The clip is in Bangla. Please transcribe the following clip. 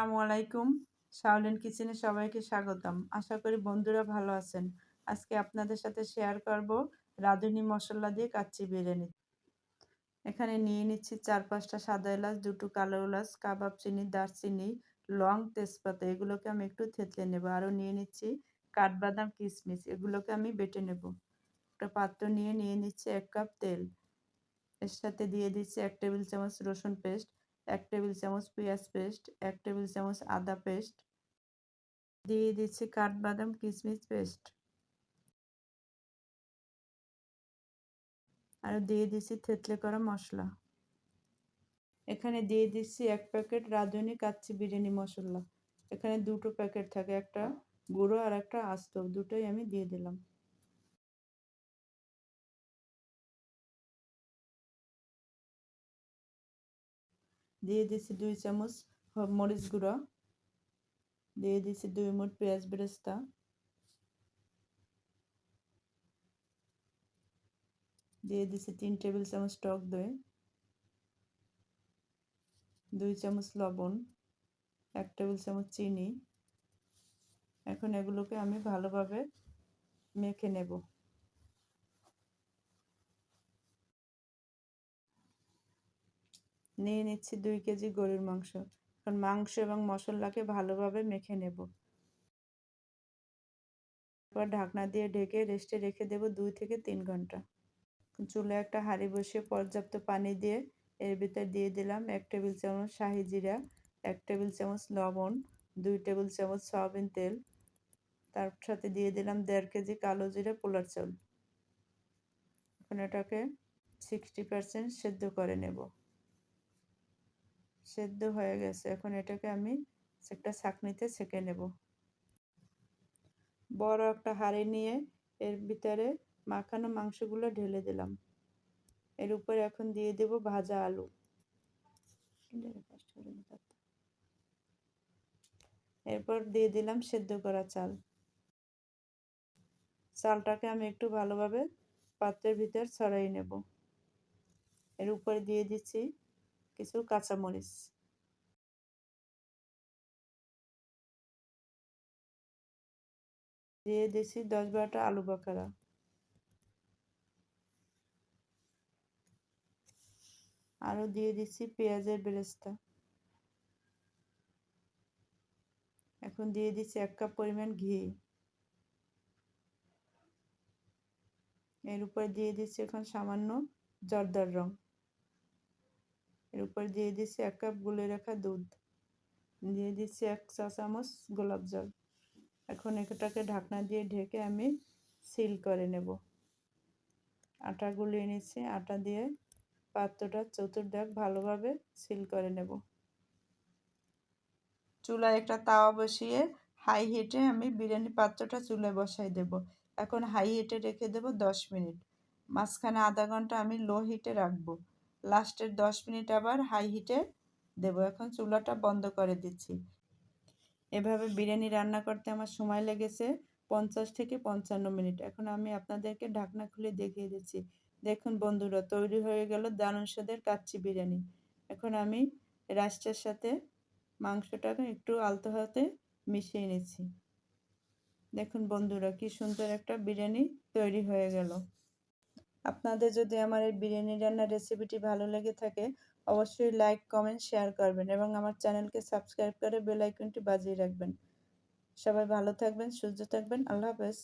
আসসালামু আলাইকুম। শাওলিন কিচেনে সবাইকে স্বাগতম। আশা করি বন্ধুরা ভালো আছেন। আজকে আপনাদের সাথে শেয়ার করব রাঁধুনি মশলা দিয়ে কাচ্চি বিরিয়ানি। এখানে নিয়ে নিচ্ছি চার পাঁচটা সাদা এলাচ, দুটো কালো এলাচ, কাবাব চিনি, দারচিনি, লং তেজপাতা। এগুলোকে আমি একটু থেতলে নেব। আরও নিয়ে নিচ্ছি কাঠবাদাম কিশমিশ এগুলোকে আমি বেটে নেব। একটা পাত্র নিয়ে নিয়ে নিচ্ছি এক কাপ তেল। এর সাথে দিয়ে দিচ্ছি এক টেবিল চামচ রসুন পেস্ট। এক টেবিল চামচ পেঁয়াজ পেস্ট, এক টেবিল চামচ আদা পেস্ট, দিয়ে দিচ্ছি কাঠবাদাম কিশমিশ পেস্ট। আর দিয়ে দিচ্ছি থেতলে করা মশলা। এখানে দিয়ে দিচ্ছি এক প্যাকেট রাঁধুনি কাচ্চি বিরিয়ানি মশলা। এখানে দুটো প্যাকেট থাকে, একটা গুঁড়ো আর একটা আস্ত, দুটোই আমি দিয়ে দিলাম। দিয়ে দিচ্ছি দুই চামচ মরিচ গুঁড়ো দিয়ে দিচ্ছি দুই মুঠ পেঁয়াজ বেরেস্তা দিয়ে দিচ্ছি তিন টেবিল চামচ টক দই দুই চামচ লবণ এক টেবিল চামচ চিনি এখন এগুলোকে আমি ভালোভাবে মেখে নেব। নিয়ে নিচ্ছি দুই কেজি গরুর মাংস। এখন মাংস এবং মশলাকে ভালোভাবে মেখে নেব। তারপর ঢাকনা দিয়ে ঢেকে রেস্টে রেখে দেব দুই থেকে তিন ঘণ্টা। চুলে একটা হাঁড়ি বসিয়ে পর্যাপ্ত পানি দিয়ে এর ভিতর দিয়ে দিলাম এক টেবিল চামচ শাহি জিরা, এক টেবিল চামচ লবণ, দুই টেবিল চামচ সয়াবিন তেল। তার সাথে দিয়ে দিলাম দেড় কেজি কালো জিরা পোলার চাউল এখন এটাকে সিক্সটি পারসেন্ট সেদ্ধ করে নেব। সেদ্ধ হয়ে গেছে। এখন এটাকে আমি একটা ছাঁকনিতে ছেঁকে নেব। বড় একটা হাঁড়ি নিয়ে এর ভিতরে মাখানো মাংসগুলো ঢেলে দিলাম। এর উপরে এখন দিয়ে দেব ভাজা আলু। এরপর দিয়ে দিলাম সেদ্ধ করা চাল। চালটাকে আমি একটু ভালোভাবে পাত্রের ভিতর ছড়াই নেব। এর উপরে দিয়ে দিচ্ছি কিছু কাঁচামরিচ দিয়ে দিচ্ছি দশ বারোটা আলু বাখারা আরও দিয়ে দিচ্ছি পেঁয়াজের বেরেস্তা। এখন দিয়ে দিচ্ছি এক কাপ পরিমাণ ঘি। এর উপরে দিয়ে দিচ্ছি এখন সামান্য জর্দার রং। এর উপর দিয়ে দিচ্ছি এক কাপ গুলে রাখা দুধ। দিয়ে দিচ্ছি এক চা চামচ গোলাপ জল। এখন এটাকে ঢাকনা দিয়ে ঢেকে আমি সিল করে নেব। আটা গুলিয়ে নিচ্ছি। আটা দিয়ে পাত্রটা চতুর্দিক ভালোভাবে সিল করে নেব। চুলায় একটা তাওয়া বসিয়ে হাই হিটে আমি বিরিয়ানি পাত্রটা চুলায় বসাই দেব। এখন হাই হিটে রেখে দেব দশ মিনিট। মাঝখানে আধা ঘণ্টা আমি লো হিটে রাখব। লাস্টের দশ মিনিট আবার হাই হিটে দেব। এখন চুলাটা বন্ধ করে দিচ্ছি। এভাবে বিরিয়ানি রান্না করতে আমার সময় লেগেছে পঞ্চাশ থেকে পঞ্চান্ন মিনিট। এখন আমি আপনাদেরকে ঢাকনা খুলে দেখিয়ে দিচ্ছি। দেখুন বন্ধুরা, তৈরি হয়ে গেল দারুণ স্বাদের কাচ্চি বিরিয়ানি। এখন আমি রাইসটার সাথে মাংসটাকে একটু আলতো হাতে মিশিয়ে নিচ্ছি। দেখুন বন্ধুরা, কি সুন্দর একটা বিরিয়ানি তৈরি হয়ে গেল। আপনাদের যদি আমার এই বিরিয়ানি রান্নার রেসিপিটি ভালো লেগে থাকে, অবশ্যই লাইক কমেন্ট শেয়ার করবেন এবং আমার চ্যানেলকে সাবস্ক্রাইব করে বেল আইকনটি বাজিয়ে রাখবেন। সবাই ভালো থাকবেন, সুস্থ থাকবেন, আল্লাহ হাফেজ।